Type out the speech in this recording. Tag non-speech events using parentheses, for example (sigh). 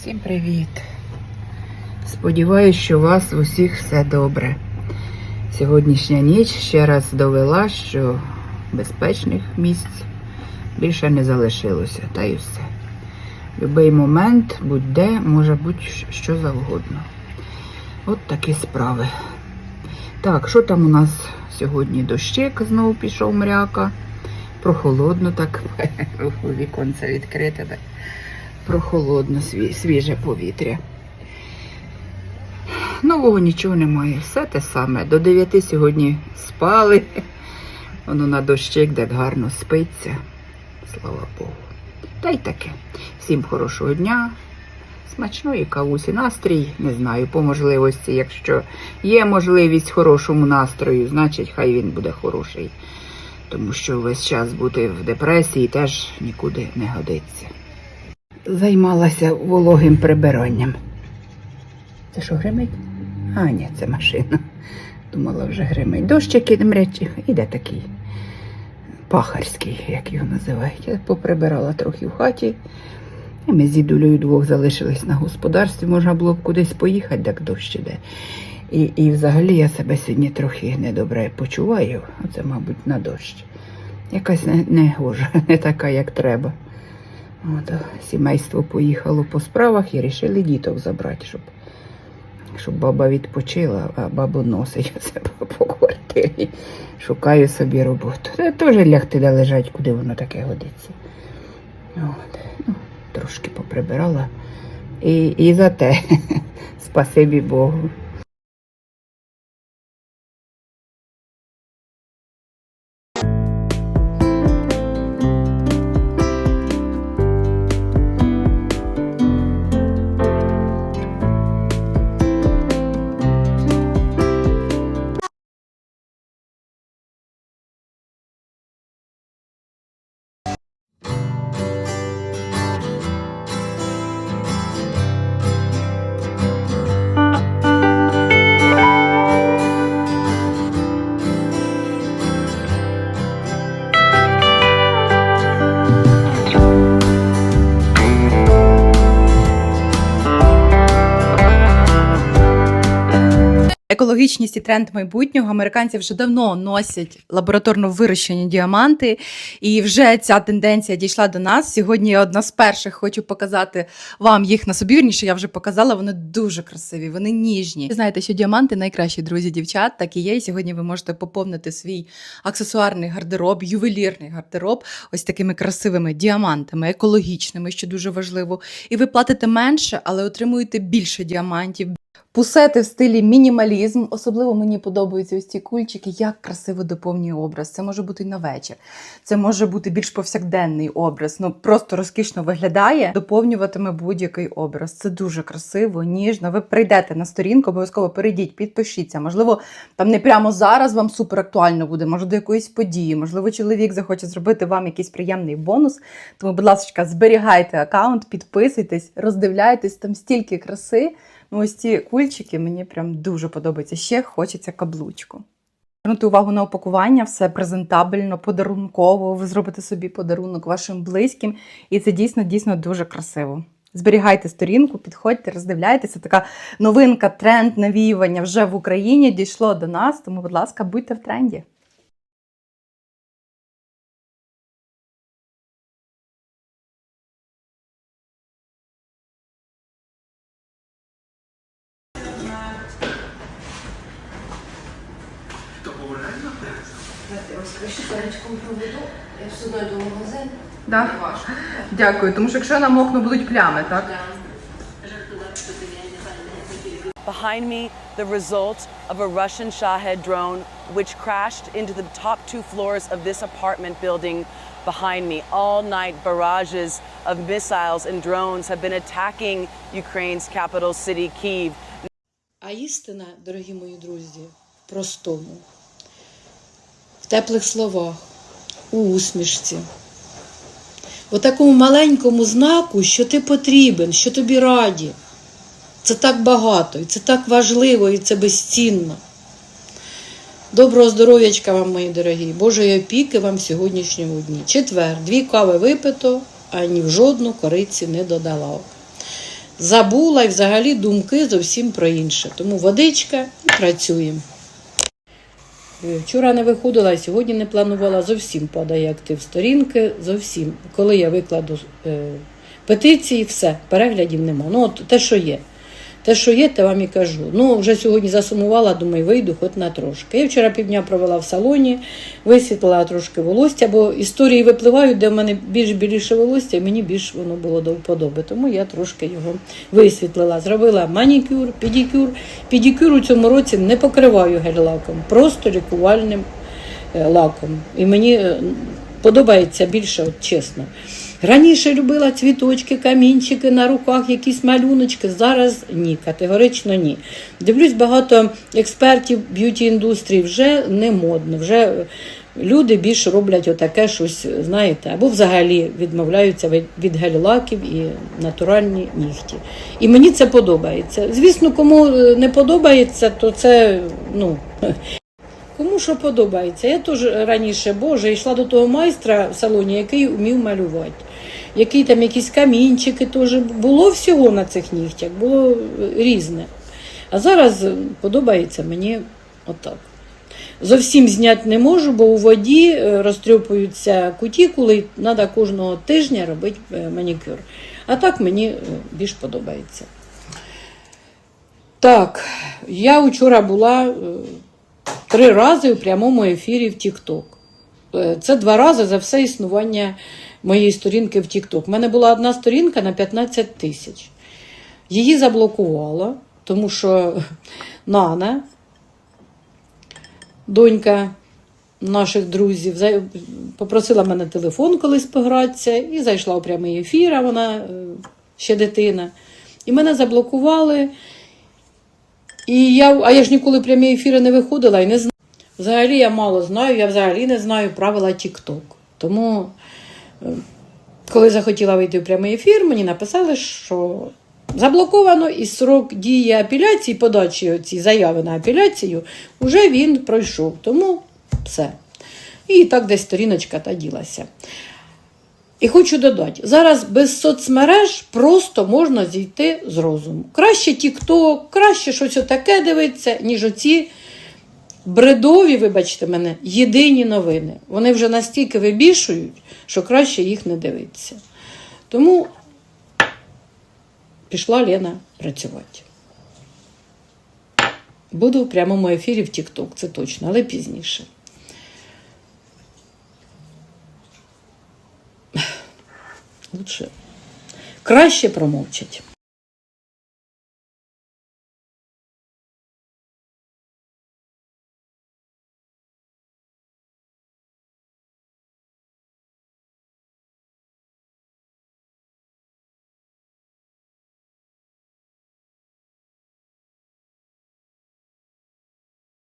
Всім привіт! Сподіваюсь, що у вас у всіх все добре. Сьогоднішня ніч ще раз довела, що безпечних місць більше не залишилося, та й все. Любий момент, будь-де, може бути що завгодно. От такі справи. Так, що там у нас сьогодні дощик знову пішов мряка. Прохолодно так, (laughs) віконце відкрите. Так. Прохолодно, свіже повітря. Нового нічого немає, все те саме. До 9 сьогодні спали. Воно на дощик так гарно спиться. Слава Богу. Та й таке. Всім хорошого дня, смачної кавусі. Настрій, не знаю, по можливості. Якщо є можливість хорошому настрою, значить хай він буде хороший. Тому що весь час бути в депресії теж нікуди не годиться. Займалася вологим прибиранням. Це що гримить? А, ні, це машина. Думала, вже гримить. Дощик мрячий. Іде такий пахарський, як його називають. Я поприбирала трохи в хаті. І ми з дідулею двох залишились на господарстві. Можна було б кудись поїхати, так дощ іде. І, і взагалі я себе сьогодні трохи недобре почуваю. Оце, мабуть, на дощ. Якась не, не гожа, (laughs) не така, як треба. От, сімейство поїхало по справах і вирішили діток забрати, щоб, щоб баба відпочила, а бабу носить (laughs) себе по квартирі. Шукаю собі роботу. Це теж лягти лежать, куди воно таке годиться. От. Ну, трошки поприбирала. І, і за те, (laughs) спасибі Богу. Екологічність і тренд майбутнього американці вже давно носять лабораторно вирощені діаманти, і вже ця тенденція дійшла до нас. Сьогодні я одна з перших хочу показати вам їх на собі. Вірніше, я вже показала. Вони дуже красиві, вони ніжні. Ви знаєте, що діаманти найкращі друзі дівчат, так і є. І сьогодні ви можете поповнити свій аксесуарний гардероб, ювелірний гардероб, ось такими красивими діамантами, екологічними, що дуже важливо. І ви платите менше, але отримуєте більше діамантів. Пусети в стилі мінімалізм. Особливо мені подобаються ось ці кульчики, як красиво доповнює образ. Це може бути на вечір. Це може бути більш повсякденний образ. Ну просто розкішно виглядає, доповнюватиме будь-який образ. Це дуже красиво, ніжно. Ви прийдете на сторінку, обов'язково перейдіть, підпишіться. Можливо, там не прямо зараз вам супер актуально буде, може до якоїсь події, можливо, чоловік захоче зробити вам якийсь приємний бонус. Тому, будь ласка, зберігайте аккаунт, підписуйтесь, роздивляйтесь там стільки краси. Ну, ось ці кульчики мені прям дуже подобаються. Ще хочеться каблучку. Звернути увагу на опакування, все презентабельно, подарунково. Ви зробите собі подарунок вашим близьким, і це дійсно дійсно дуже красиво. Зберігайте сторінку, підходьте, роздивляйтеся. Така новинка, тренд, навіювання вже в Україні дійшло до нас. Тому, будь ласка, будьте в тренді. Я все одно в магазин. Да? Важко. Дякую, тому що якщо намокну, будуть плями, так? Behind me, the result of a Russian Shahed drone which crashed into the top two floors of this apartment building behind me. All night, barrages of missiles and drones have been attacking Ukraine's capital city, Kyiv. А істина, дорогі мої друзі, в простому, теплих словах, у усмішці, в такому маленькому знаку, що ти потрібен, що тобі раді. Це так багато, і це так важливо, і це безцінно. Доброго здоров'ячка вам, мої дорогі, Божої опіки вам в сьогоднішньому дні. Четвер, дві кави випито, ані в жодну кориці не додавав. забула і взагалі думки зовсім про інше. Тому водичка і працюємо. Е, Вчора не виходила, сьогодні не планувала. Зовсім падає актив сторінки. Зовсім. Коли я викладу е, петиції, все, переглядів нема. Ну, от те, що є. Те, що є, те вам і кажу. Ну, вже сьогодні засумувала, думаю, вийду хоч на трошки. Я вчора півдня провела в салоні, висвітлила трошки волосся, бо історії випливають, де в мене більш біліше волосся, і мені більш воно було до вподоби. Тому я трошки його висвітлила. Зробила манікюр, педикюр. Педикюр у цьому році не покриваю гель-лаком, просто лікувальним е, лаком. І мені е, подобається більше, от чесно. Раніше любила цвіточки, камінчики на руках, якісь малюночки. Зараз ні, категорично ні. Дивлюсь, багато експертів б'юті індустрії вже не модно. Вже люди більше роблять отаке щось, знаєте, або взагалі відмовляються від, від гель-лаків і натуральні нігті. І мені це подобається. Звісно, кому е, не подобається, то це ну. (laughs) Кому що подобається. Я теж раніше, Боже, йшла до того майстра в салоні, який вмів малювати. Який там якісь камінчики теж. Було всього на цих нігтях, було е, різне. А зараз е, подобається мені отак. Зовсім зняти не можу, бо у воді е, розтрьопуються кутікули, і треба кожного тижня робити манікюр. А так мені більш подобається. Так, я вчора була три рази у прямому ефірі в. Е, Це два рази за все існування моєї сторінки в TikTok. У мене була одна сторінка на 15 тисяч. Її заблокувала, тому що Нана, донька наших друзів, попросила мене телефон колись погратися і зайшла у прямий ефір, а вона е, ще дитина. І мене заблокували. І я, а я ж ніколи прямі ефіри не виходила і не знаю. Взагалі я мало знаю, я взагалі не знаю правила TikTok. Тому, коли захотіла вийти в прямий ефір, мені написали, що заблоковано і срок дії апеляції, подачі цієї заяви на апеляцію, вже він пройшов. Тому все. І так десь сторіночка та ділася. І хочу додати, зараз без соцмереж просто можна зійти з розуму. Краще TikTok, краще щось таке дивитися, ніж оці бредові, вибачте мене, єдині новини. Вони вже настільки вибішують, що краще їх не дивитися. Тому пішла Лена працювати. Буду в прямому ефірі в TikTok, це точно, але пізніше. Лучше. Краще промовчать.